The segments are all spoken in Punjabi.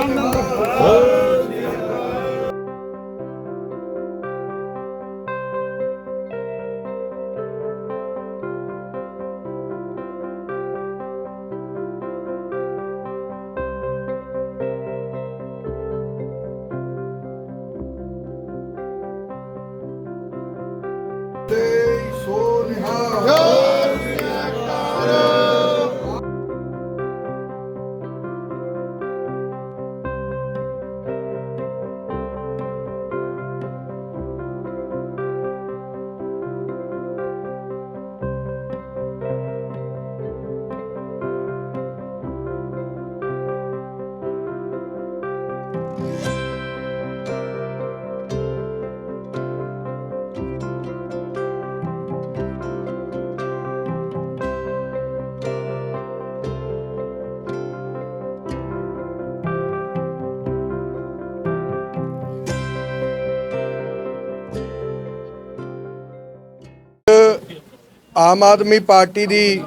감사합니다. ਆਮ ਆਦਮੀ ਪਾਰਟੀ ਦੀ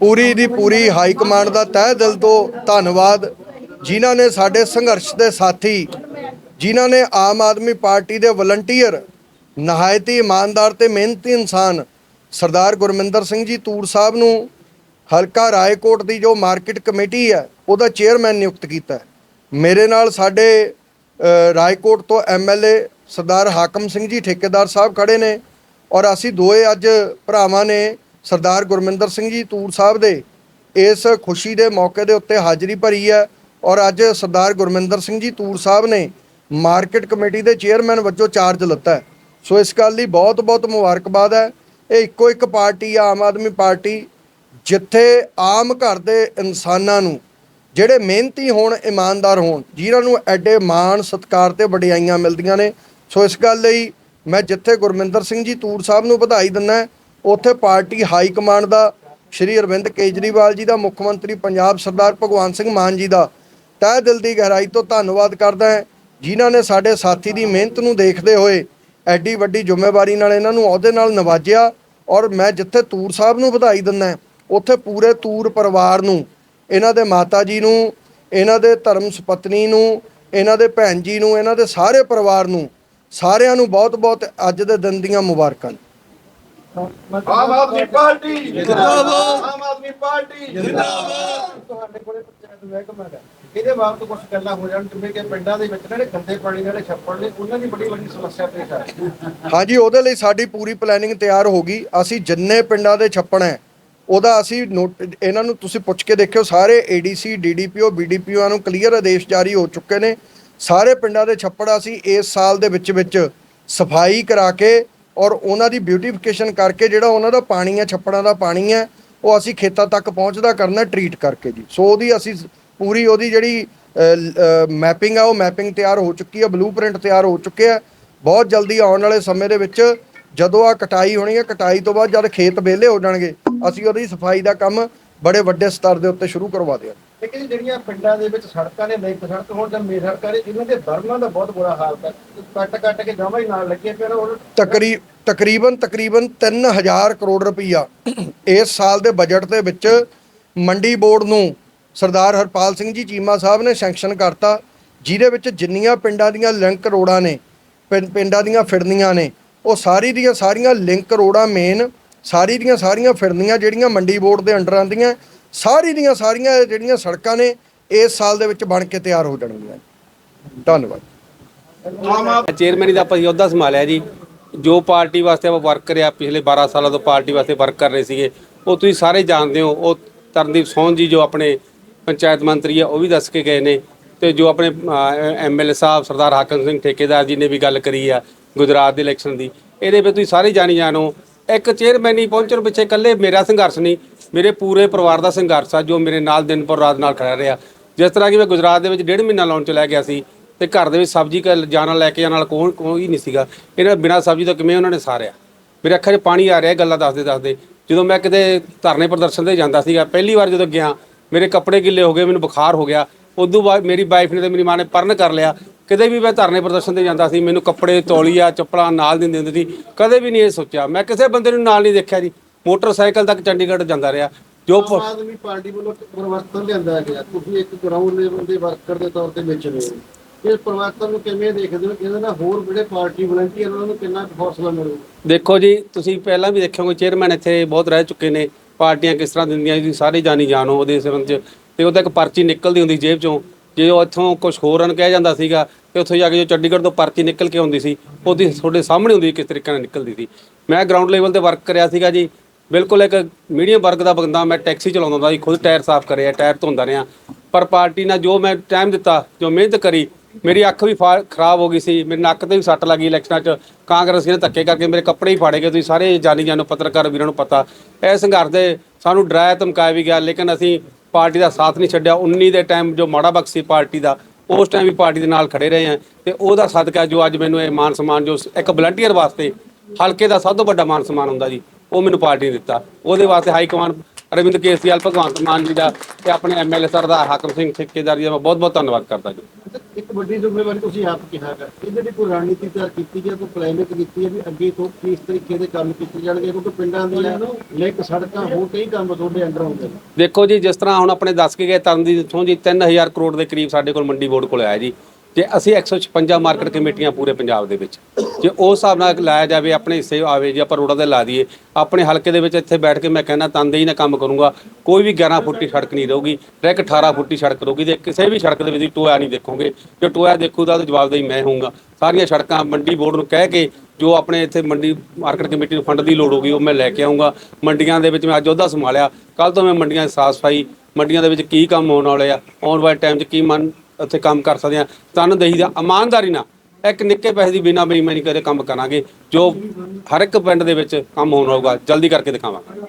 ਪੂਰੀ ਦੀ ਪੂਰੀ ਹਾਈ ਕਮਾਂਡ ਦਾ ਤਹਿ ਦਿਲ ਤੋਂ ਧੰਨਵਾਦ। ਜਿਨ੍ਹਾਂ ਨੇ ਸਾਡੇ ਸੰਘਰਸ਼ ਦੇ ਸਾਥੀ, ਜਿਨ੍ਹਾਂ ਨੇ ਆਮ ਆਦਮੀ ਪਾਰਟੀ ਦੇ ਵਲੰਟੀਅਰ, ਨਹਾਇਤੀ, ਇਮਾਨਦਾਰ ਤੇ ਮਿਹਨਤੀ ਇਨਸਾਨ ਸਰਦਾਰ ਗੁਰਮਿੰਦਰ ਸਿੰਘ ਜੀ ਤੂਰ ਸਾਹਿਬ ਨੂੰ ਹਲਕਾ ਰਾਏਕੋਟ ਦੀ ਜੋ ਮਾਰਕੀਟ ਕਮੇਟੀ ਹੈ, ਉਹਦਾ ਚੇਅਰਮੈਨ ਨਿਯੁਕਤ ਕੀਤਾ ਮੇਰੇ ਨਾਲ ਸਾਡੇ ਰਾਏਕੋਟ ਤੋਂ ਐਮਐਲਏ ਸਰਦਾਰ ਹਾਕਮ ਸਿੰਘ ਜੀ ਠੇਕੇਦਾਰ ਸਾਹਿਬ ਖੜੇ ਨੇ। ਔਰ ਅਸੀਂ ਦੋਏ ਅੱਜ ਭਰਾਵਾਂ ਨੇ ਸਰਦਾਰ ਗੁਰਮਿੰਦਰ ਸਿੰਘ ਜੀ ਤੂਰ ਸਾਹਿਬ ਦੇ ਇਸ ਖੁਸ਼ੀ ਦੇ ਮੌਕੇ ਦੇ ਉੱਤੇ ਹਾਜ਼ਰੀ ਭਰੀ ਹੈ ਔਰ ਅੱਜ ਸਰਦਾਰ ਗੁਰਮਿੰਦਰ ਸਿੰਘ ਜੀ ਤੂਰ ਸਾਹਿਬ ਨੇ ਮਾਰਕੀਟ ਕਮੇਟੀ ਦੇ ਚੇਅਰਮੈਨ ਵਜੋਂ ਚਾਰਜ ਲਿੱਤਾ ਹੈ। ਸੋ ਇਸ ਗੱਲ ਲਈ ਬਹੁਤ ਬਹੁਤ ਮੁਬਾਰਕਬਾਦ ਹੈ। ਇਹ ਇੱਕੋ ਇੱਕ ਪਾਰਟੀ ਆ, ਆਮ ਆਦਮੀ ਪਾਰਟੀ, ਜਿੱਥੇ ਆਮ ਘਰ ਦੇ ਇਨਸਾਨਾਂ ਨੂੰ ਜਿਹੜੇ ਮਿਹਨਤੀ ਹੋਣ, ਇਮਾਨਦਾਰ ਹੋਣ ਜਿਨ੍ਹਾਂ ਨੂੰ ਐਡੇ ਮਾਣ, ਸਤਿਕਾਰ ਤੇ ਵਡਿਆਈਆਂ ਮਿਲਦੀਆਂ ਨੇ। ਸੋ ਇਸ ਗੱਲ ਲਈ ਮੈਂ ਜਿੱਥੇ ਗੁਰਮਿੰਦਰ ਸਿੰਘ ਜੀ ਤੂਰ ਸਾਹਿਬ ਨੂੰ ਵਧਾਈ ਦਿੰਦਾ ਉੱਥੇ ਪਾਰਟੀ ਹਾਈ ਕਮਾਂਡ ਦਾ, ਸ਼੍ਰੀ ਅਰਵਿੰਦ ਕੇਜਰੀਵਾਲ ਜੀ ਦਾ, ਮੁੱਖ ਮੰਤਰੀ ਪੰਜਾਬ ਸਰਦਾਰ ਭਗਵੰਤ ਸਿੰਘ ਮਾਨ ਜੀ ਦਾ ਤਹਿ ਦਿਲ ਦੀ ਗਹਿਰਾਈ ਤੋਂ ਧੰਨਵਾਦ ਕਰਦਾ ਹਾਂ, ਜਿਨ੍ਹਾਂ ਨੇ ਸਾਡੇ ਸਾਥੀ ਦੀ ਮਿਹਨਤ ਨੂੰ ਦੇਖਦੇ ਹੋਏ ਐਡੀ ਵੱਡੀ ਜ਼ਿੰਮੇਵਾਰੀ ਨਾਲ ਇਹਨਾਂ ਨੂੰ ਅਹੁਦੇ ਨਾਲ ਨਵਾਜਿਆ ਔਰ ਮੈਂ ਜਿੱਥੇ ਤੂਰ ਸਾਹਿਬ ਨੂੰ ਵਧਾਈ ਦਿੰਦਾ ਉੱਥੇ ਪੂਰੇ ਤੂਰ ਪਰਿਵਾਰ ਨੂੰ, ਇਹਨਾਂ ਦੇ ਮਾਤਾ ਜੀ ਨੂੰ, ਇਹਨਾਂ ਦੇ ਧਰਮ ਸੁਪਤਨੀ ਨੂੰ, ਇਹਨਾਂ ਦੇ ਭੈਣ ਜੀ ਨੂੰ, ਇਹਨਾਂ ਦੇ ਸਾਰੇ ਪਰਿਵਾਰ ਨੂੰ ਸਾਰਿਆਂ ਨੂੰ ਬਹੁਤ-ਬਹੁਤ ਅੱਜ ਦੇ ਦਿਨ ਦੀਆਂ ਮੁਬਾਰਕਾਂ। ਆਮ ਆਦਮੀ ਪਾਰਟੀ ਜਿੰਦਾਬਾਦ। ਆਮ ਆਦਮੀ ਪਾਰਟੀ ਜਿੰਦਾਬਾਦ। ਤੁਹਾਡੇ ਕੋਲੇ ਪੰਚਾਇਤ ਮਹਿਕਮਾ ਹੈ ਇਹਦੇ ਬਾਬਤ ਕੁਝ ਗੱਲਾਂ ਹੋ ਜਾਣ ਜਿਵੇਂ ਕਿ ਪਿੰਡਾਂ ਦੇ ਵਿੱਚ ਜਿਹੜੇ ਗੰਦੇ ਪਾਣੀ ਦੇ ਜਿਹੜੇ ਛੱਪੜ ਨੇ ਉਹਨਾਂ ਦੀ ਬੜੀ ਵੱਡੀ ਸਮੱਸਿਆ ਪੇਸ਼ ਆ ਰਹੀ ਹੈ। ਹਾਂਜੀ ਉਹਦੇ ਲਈ ਸਾਡੀ ਪੂਰੀ ਪਲੈਨਿੰਗ ਤਿਆਰ ਹੋ ਗਈ। ਅਸੀਂ ਜਿੰਨੇ ਪਿੰਡਾਂ ਦੇ ਛੱਪਣ ਹੈ ਉਹਦਾ ਅਸੀਂ ਨੋਟ ਇਹਨਾਂ ਨੂੰ ਤੁਸੀਂ ਪੁੱਛ ਕੇ ਦੇਖਿਓ ਸਾਰੇ ਏਡੀਸੀ ਡੀਡੀਪੀਓ ਬੀਡੀਪੀਓ ਨੂੰ ਕਲੀਅਰ ਆਦੇਸ਼ ਜਾਰੀ ਹੋ ਚੁੱਕੇ ਨੇ। ਸਾਰੇ ਪਿੰਡਾਂ ਦੇ ਛੱਪੜ ਅਸੀਂ ਇਸ ਸਾਲ ਦੇ ਵਿੱਚ ਵਿੱਚ ਸਫ਼ਾਈ ਕਰਾ ਕੇ ਔਰ ਉਹਨਾਂ ਦੀ ਬਿਊਟੀਫਿਕੇਸ਼ਨ ਕਰਕੇ ਜਿਹੜਾ ਉਹਨਾਂ ਦਾ ਪਾਣੀ ਹੈ, ਛੱਪੜਾਂ ਦਾ ਪਾਣੀ ਹੈ, ਉਹ ਅਸੀਂ ਖੇਤਾਂ ਤੱਕ ਪਹੁੰਚਦਾ ਕਰਨਾ ਟਰੀਟ ਕਰਕੇ ਜੀ। ਸੋ ਉਹਦੀ ਅਸੀਂ ਪੂਰੀ ਉਹਦੀ ਜਿਹੜੀ ਮੈਪਿੰਗ ਆ, ਉਹ ਮੈਪਿੰਗ ਤਿਆਰ ਹੋ ਚੁੱਕੀ ਹੈ ਬਲੂਪ੍ਰਿੰਟ ਤਿਆਰ ਹੋ ਚੁੱਕੇ ਆ। ਬਹੁਤ ਜਲਦੀ ਆਉਣ ਵਾਲੇ ਸਮੇਂ ਦੇ ਵਿੱਚ ਜਦੋਂ ਆ ਕਟਾਈ ਹੋਣੀ ਹੈ, ਕਟਾਈ ਤੋਂ ਬਾਅਦ ਜਦ ਖੇਤ ਵਿਹਲੇ ਹੋ ਜਾਣਗੇ, ਅਸੀਂ ਉਹਦੀ ਸਫ਼ਾਈ ਦਾ ਕੰਮ ਬੜੇ ਵੱਡੇ ਸਤਰ ਦੇ ਉੱਤੇ ਸ਼ੁਰੂ ਕਰਵਾ ਦਿਆਂਗੇ ਲੇਕਿਨ ਜਿਹੜੀਆਂ ਪਿੰਡਾਂ ਦੇ ਵਿੱਚ ਸੜਕਾਂ ਨੇ ਲਿੰਕ ਸੜਕ ਹੋਣ ਜਾਂ ਮੇਨ ਸੜਕਾਂ ਨੇ ਇਹਨਾਂ ਦੇ ਬਰਮਾਂ ਦਾ ਬਹੁਤ ਬੁਰਾ ਹਾਲ ਹੈ। ਕੱਟ ਕੱਟ ਕੇ ਜਮਾਂ ਹੀ ਨਾਲ ਲੱਗੇ ਨੇ ਉਹ ਤਕਰੀ ਤਕਰੀਬਨ ਤਕਰੀਬਨ 3000 ਕਰੋੜ ਰੁਪਈਆ ਇਸ ਸਾਲ ਦੇ ਬਜਟ ਦੇ ਵਿੱਚ ਮੰਡੀ ਬੋਰਡ ਨੂੰ ਸਰਦਾਰ ਹਰਪਾਲ ਸਿੰਘ ਜੀ ਚੀਮਾ ਸਾਹਿਬ ਨੇ ਸੈਂਕਸ਼ਨ ਕਰਤਾ ਜਿਹਦੇ ਵਿੱਚ ਜਿੰਨੀਆਂ ਪਿੰਡਾਂ ਦੀਆਂ ਲਿੰਕ ਰੋਡਾਂ ਨੇ ਪਿੰਡਾਂ ਦੀਆਂ ਫਿਰਨੀਆਂ ਨੇ ਉਹ ਸਾਰੀ ਦੀਆਂ ਸਾਰੀਆਂ ਲਿੰਕ ਰੋਡਾਂ ਮੇਨ ਸਾਰੀ ਦੀਆਂ ਸਾਰੀਆਂ ਫਿਰਨੀਆਂ ਜਿਹੜੀਆਂ ਮੰਡੀ ਬੋਰਡ ਦੇ ਅੰਡਰ ਆਉਂਦੀਆਂ, ਸਾਰੀ ਦੀਆਂ ਸਾਰੀਆਂ ਜਿਹੜੀਆਂ ਸੜਕਾਂ ਨੇ, ਇਸ ਸਾਲ ਦੇ ਵਿੱਚ ਬਣ ਕੇ ਤਿਆਰ ਹੋ ਜਾਣਗੀਆਂ। ਧੰਨਵਾਦ। ਚੇਅਰਮੈਨ ਦਾ ਆਪਾਂ ਅਹੁਦਾ ਸੰਭਾਲਿਆ ਜੀ। ਜੋ ਪਾਰਟੀ ਵਾਸਤੇ ਆਪਾਂ ਵਰਕ ਕਰਿਆ, ਪਿਛਲੇ 12 ਸਾਲਾਂ ਤੋਂ ਪਾਰਟੀ ਵਾਸਤੇ ਵਰਕ ਕਰ ਰਹੇ ਸੀਗੇ, ਉਹ ਤੁਸੀਂ ਸਾਰੇ ਜਾਣਦੇ ਹੋ, ਉਹ ਤਰਨਦੀਪ ਸੋਹਣ ਜੀ ਜੋ ਆਪਣੇ ਪੰਚਾਇਤ ਮੰਤਰੀ ਆ, ਉਹ ਵੀ ਦੱਸ ਕੇ ਗਏ ਨੇ। ਤੇ ਜੋ ਆਪਣੇ ਐਮਐਲਏ ਸਾਹਿਬ ਸਰਦਾਰ ਹਾਕਮ ਸਿੰਘ ਠੇਕੇਦਾਰ ਜੀ ਨੇ ਵੀ ਗੱਲ ਕਰੀ ਆ, ਗੁਜਰਾਤ ਦੇ ਇਲੈਕਸ਼ਨ ਦੀ। ਇਹਦੇ ਵਿੱਚ ਤੁਸੀਂ ਸਾਰੇ ਜਾਣੀ ਜਾਣੋ ਇੱਕ ਚੇਅਰਮੈਨ ਨਹੀਂ ਪਹੁੰਚਣ ਪਿੱਛੇ ਇਕੱਲੇ ਮੇਰਾ ਸੰਘਰਸ਼ ਨਹੀਂ, ਮੇਰੇ ਪੂਰੇ ਪਰਿਵਾਰ ਦਾ ਸੰਘਰਸ਼ ਆ ਜੋ ਮੇਰੇ ਨਾਲ ਦਿਨ ਪਰ ਰਾਤ ਨਾਲ ਖੜਾ ਰਿਹਾ। ਜਿਸ ਤਰ੍ਹਾਂ ਕਿ ਮੈਂ ਗੁਜਰਾਤ ਦੇ ਵਿੱਚ ਡੇਢ ਮਹੀਨਾ ਲਾਉਣ ਚ ਲੈ ਗਿਆ ਸੀ ਤੇ ਘਰ ਦੇ ਵਿੱਚ ਸਬਜ਼ੀ ਕ ਜਾਣ, ਲੈ ਕੇ ਜਾਣ ਨਾਲ ਕੋਈ ਕੋਈ ਨਹੀਂ ਸੀਗਾ। ਇਹਨਾਂ ਬਿਨਾ ਸਬਜ਼ੀ ਤੋਂ ਕਿਵੇਂ ਉਹਨਾਂ ਨੇ ਸਾਰਿਆ? ਮੇਰੇ ਅੱਖਾਂ 'ਚ ਪਾਣੀ ਆ ਰਿਹਾ ਗੱਲਾਂ ਦੱਸਦੇ ਦੱਸਦੇ। ਜਦੋਂ ਮੈਂ ਕਿਤੇ ਧਰਨੇ ਪ੍ਰਦਰਸ਼ਨ ਤੇ ਜਾਂਦਾ ਸੀਗਾ, ਪਹਿਲੀ ਵਾਰ ਜਦੋਂ ਗਿਆ, ਮੇਰੇ ਕੱਪੜੇ ਗਿੱਲੇ ਹੋ ਗਏ, ਮੈਨੂੰ ਬੁਖਾਰ ਹੋ ਗਿਆ। ਉਦੋਂ ਬਾਅਦ ਮੇਰੀ ਵਾਈਫ ਨੇ ਤੇ ਮੇਰੀ ਮਾਂ ਨੇ ਪਰਨ ਕਰ ਲਿਆ। ਕਦੇ ਵੀ ਮੈਂ ਧਰਨੇ ਪ੍ਰਦਰਸ਼ਨ ਤੇ ਜਾਂਦਾ ਸੀ ਮੈਨੂੰ ਕੱਪੜੇ ਤੌਲੀਆ ਚੱਪਲਾਂ ਨਾਲ ਦਿੰਦੇ ਹੁੰਦੇ ਸੀ ਕਦੇ ਵੀ ਨਹੀਂ ਇਹ ਸੋਚਿਆ। ਮੈਂ ਕਿਸੇ ਬੰਦੇ ਨੂੰ ਨਾਲ ਨਹੀਂ ਦੇਖਿਆ ਜੀ। ਮੋਟਰਸਾਈਕਲ ਤੱਕ ਚੰਡੀਗੜ੍ਹ ਜਾਂਦਾ ਰਿਹਾ। ਜੋ ਆਮ ਆਦਮੀ ਪਾਰਟੀ ਵੱਲੋਂ ਪਰਿਵਰਤਨ ਲਿਆਂਦਾ ਗਿਆ। ਤੁਸੀਂ ਇੱਕ ਗਰਾਊਂਡ ਲੈਵਲ ਦੇ ਵਰਕਰ ਦੇ ਤੌਰ ਤੇ ਵਿਚ ਰਹੇ ਹੋ। ਇਸ ਪਰਿਵਰਤਨ ਨੂੰ ਕਿਵੇਂ ਦੇਖਦੇ ਹੋ? ਇਹਦੇ ਨਾਲ ਹੋਰ ਜਿਹੜੇ ਪਾਰਟੀ ਵਲੰਟੀਅਰ ਉਹਨਾਂ ਨੂੰ ਕਿੰਨਾ ਹੌਸਲਾ ਮਿਲੂ? ਦੇਖੋ ਜੀ ਤੁਸੀਂ ਪਹਿਲਾਂ ਵੀ ਦੇਖਿਓਗੇ ਚੇਅਰਮੈਨ ਇੱਥੇ ਬਹੁਤ ਰਹਿ ਚੁੱਕੇ ਨੇ। ਪਾਰਟੀਆਂ ਕਿਸ ਤਰ੍ਹਾਂ ਦਿੰਦੀਆਂ ਜੀ ਸਾਰੇ ਜਾਣੀ ਜਾਣੋ ਉਹਦੇ ਸੰਬੰਧ ਚ। ਤੇ ਉਹਦਾ ਇੱਕ ਪਰਚੀ ਨਿਕਲਦੀ ਹੁੰਦੀ ਜੇਬ ਚੋਂ। ਜੇ ਉਹ ਇੱਥੋਂ ਕੁਝ ਹੋਰ ਰਨ ਕਿਹਾ ਜਾਂਦਾ ਸੀਗਾ, ਤੇ ਉੱਥੇ ਜਾ ਕੇ ਜੋ ਚੰਡੀਗੜ੍ਹ ਤੋਂ ਪਰਚੀ ਨਿਕਲ ਕੇ ਆਉਂਦੀ ਸੀ, ਉਹਦੀ ਤੁਹਾਡੇ ਸਾਹਮਣੇ ਹੁੰਦੀ ਕਿਸ ਤਰੀਕੇ ਨਾਲ ਨਿਕਲਦੀ ਸੀ। ਮੈਂ ਗਰਾਊਂਡ ਲੈਵਲ ਤੇ ਵਰਕ ਕਰਿਆ ਸੀਗਾ ਜੀ। ਬਿਲਕੁਲ ਇੱਕ ਮੀਡੀਅਮ ਵਰਗ ਦਾ ਬੰਦਾ, ਮੈਂ ਟੈਕਸੀ ਚਲਾਉਂਦਾ ਹੁੰਦਾ ਸੀ, ਖੁਦ ਟਾਇਰ ਸਾਫ਼ ਕਰਿਆ ਟਾਇਰ ਧੋਂਦਾ ਰਿਹਾ। ਪਰ ਪਾਰਟੀ ਨਾਲ ਜੋ ਮੈਂ ਟਾਈਮ ਦਿੱਤਾ, ਜੋ ਮਿਹਨਤ ਕਰੀ, ਮੇਰੀ ਅੱਖ ਵੀ ਫਾ- ਖਰਾਬ ਹੋ ਗਈ ਸੀ, ਮੇਰੇ ਨੱਕ ਤੇ ਵੀ ਸੱਟ ਲੱਗੀ ਇਲੈਕਸ਼ਨਾਂ 'ਚ। ਕਾਂਗਰਸੀਆਂ ਨੇ ਧੱਕੇ ਕਰਕੇ ਮੇਰੇ ਕੱਪੜੇ ਹੀ ਫਾੜੇ ਗਏ, ਤੁਸੀਂ ਸਾਰੇ ਜਾਣੀ ਜਾਨੋ ਪੱਤਰਕਾਰ ਵੀਰਾਂ ਨੂੰ ਪਤਾ। ਇਹ ਸੰਘਰਸ਼ ਦੇ ਸਾਨੂੰ ਡਰਾਇਆ ਧਮਕਾਇਆ ਵੀ ਗਿਆ, ਲੇਕਿਨ ਅਸੀਂ ਪਾਰਟੀ ਦਾ ਸਾਥ ਨਹੀਂ ਛੱਡਿਆ। 19 ਦੇ ਟਾਈਮ ਜੋ ਮਾੜਾ ਬਖਸ਼ ਸੀ ਪਾਰਟੀ ਦਾ, ਉਸ ਟਾਈਮ ਵੀ ਪਾਰਟੀ ਦੇ ਨਾਲ ਖੜੇ ਰਹੇ ਆ ਤੇ ਉਹਦਾ ਸਦਕਾ ਜੋ ਅੱਜ ਮੈਨੂੰ ਇਹ ਮਾਨ ਸਨਮਾਨ ਜੋ ਇੱਕ ਵਲੰਟੀਅਰ ਵਾਸਤੇ ਹਲਕੇ ਦਾ ਸਭ ਤੋਂ ਵੱਡਾ ਮਾਨ ਸਨਮਾਨ ਹੁੰਦਾ ਜੀ, ਉਹ ਮੈਨੂੰ ਪਾਰਟੀ ਨੇ ਦਿੱਤਾ। ਉਹਦੇ ਵਾਸਤੇ ਹਾਈ ਕਮਾਂਡ ਅਰਵਿੰਦ ਕੇਜਰੀਵਾਲ ਭਗਵੰਤ ਮਾਨ ਜੀ ਦਾ ਤੇ ਆਪਣੇ ਐਮਐਲਏ ਸਰਦਾਰ ਹਾਕਮ ਸਿੰਘ ਠੇਕੇਦਾਰ ਜੀ ਦਾ ਮੈਂ ਬਹੁਤ ਬਹੁਤ ਧੰਨਵਾਦ ਕਰਦਾ ਜੀ। ਇੱਕ ਵੱਡੀ ਜ਼ਿੰਮੇਵਾਰੀ ਤੁਸੀਂ ਆਪ ਕਿਹਾ ਕਰ ਇਹਦੇ ਲਈ ਕੋਈ ਰਣਨੀਤੀ ਤਿਆਰ ਕੀਤੀ ਗਿਆ ਕੋਈ ਪਲਾਨਿੰਗ ਕੀਤੀ ਹੈ ਵੀ ਅੱਗੇ ਤੋਂ ਕਿਸ ਤਰੀਕੇ ਦੇ ਕੰਮ ਕੀਤੇ ਜਾਣਗੇ? ਕਿਉਂਕਿ ਪਿੰਡਾਂ ਦੀਆਂ ਲਿੰਕ ਸੜਕਾਂ ਹੋਰ ਕਈ ਕੰਮ ਤੁਹਾਡੇ ਅੰਡਰ ਆਉਂਦੇ ਨੇ। ਦੇਖੋ ਜੀ ਜਿਸ ਤਰ੍ਹਾਂ ਹੁਣ ਆਪਣੇ ਦੱਸ ਕੇ ਗਏ ਤਰਨ ਦੀ ਜਿੱਥੋਂ ਜੀ 3000 ਕਰੋੜ ਦੇ ਕਰੀਬ ਸਾਡੇ ਕੋਲ ਮੰਡੀ ਬੋਰਡ ਕੋਲ ਆਇਆ ਜੀ। ਜੇ ਅਸੀਂ 156 ਮਾਰਕੀਟ ਕਮੇਟੀਆਂ ਪੂਰੇ ਪੰਜਾਬ ਦੇ ਵਿੱਚ, ਜੇ ਉਸ ਹਿਸਾਬ ਨਾਲ ਲਾਇਆ ਜਾਵੇ, ਆਪਣੇ ਹਿੱਸੇ ਆਵੇ, ਜੇ ਆਪਾਂ ਰੋਡਾਂ ਤੇ ਲਾ ਦਈਏ, ਆਪਣੇ ਹਲਕੇ ਦੇ ਵਿੱਚ ਇੱਥੇ ਬੈਠ ਕੇ ਮੈਂ ਕਹਿੰਦਾ ਤੰਦੇ ਹੀ ਨਾ ਕੰਮ ਕਰੂੰਗਾ, ਕੋਈ ਵੀ 11 ਫੁੱਟੀ ਸੜਕ ਨਹੀਂ ਰਹੂਗੀ ਡਾਇਰੈਕਟ 18 ਫੁੱਟੀ ਸੜਕ ਰਹੂਗੀ ਤੇ ਕਿਸੇ ਵੀ ਸੜਕ ਦੇ ਵਿੱਚ ਟੋਇਆ ਨਹੀਂ ਦੇਖੋਗੇ, ਜੇ ਟੋਇਆ ਦੇਖੂਗਾ ਤਾਂ ਜਵਾਬਦੇਹੀ ਮੈਂ ਹੋਊਂਗਾ। ਸਾਰੀਆਂ ਸੜਕਾਂ ਮੰਡੀ ਬੋਰਡ ਨੂੰ ਕਹਿ ਕੇ ਜੋ ਆਪਣੇ ਇੱਥੇ ਮੰਡੀ ਮਾਰਕੀਟ ਕਮੇਟੀ ਨੂੰ ਫੰਡ ਦੀ ਲੋੜ ਹੋਗੀ ਉਹ ਮੈਂ ਲੈ ਕੇ ਆਉਂਗਾ ਮੰਡੀਆਂ ਦੇ ਵਿੱਚ ਮੈਂ ਅੱਜ ਉਹਦਾ ਸੰਭਾਲਿਆ ਕੱਲ ਤੋਂ ਮੈਂ ਮੰਡੀਆਂ ਦੀ ਸਾਫ਼ ਸਫ਼ਾਈ, ਮੰਡੀਆਂ ਦੇ ਵਿੱਚ ਕੀ ਕੰਮ ਹੋਣ ਵਾਲੇ ਆ, ਆਉਣ ਵਾਲੇ ਟਾਈਮ 'ਚ ਕੀ ਮਨ ਉੱਥੇ ਕੰਮ ਕਰ ਸਕਦੇ ਆ ਤਨਦੇਹੀ ਦਾ ਇਮਾਨਦਾਰੀ ਨਾਲ ਇੱਕ ਨਿੱਕੇ ਪੈਸੇ ਦੀ ਬਿਨਾ ਬੇਈਮਾਨੀ ਕਰੇ ਕੰਮ ਕਰਾਂਗੇ। ਜੋ ਹਰ ਇੱਕ ਪਿੰਡ ਦੇ ਵਿੱਚ ਕੰਮ ਹੋਣ ਹੋਊਗਾ, ਜਲਦੀ ਕਰਕੇ ਦਿਖਾਵਾਂਗੇ।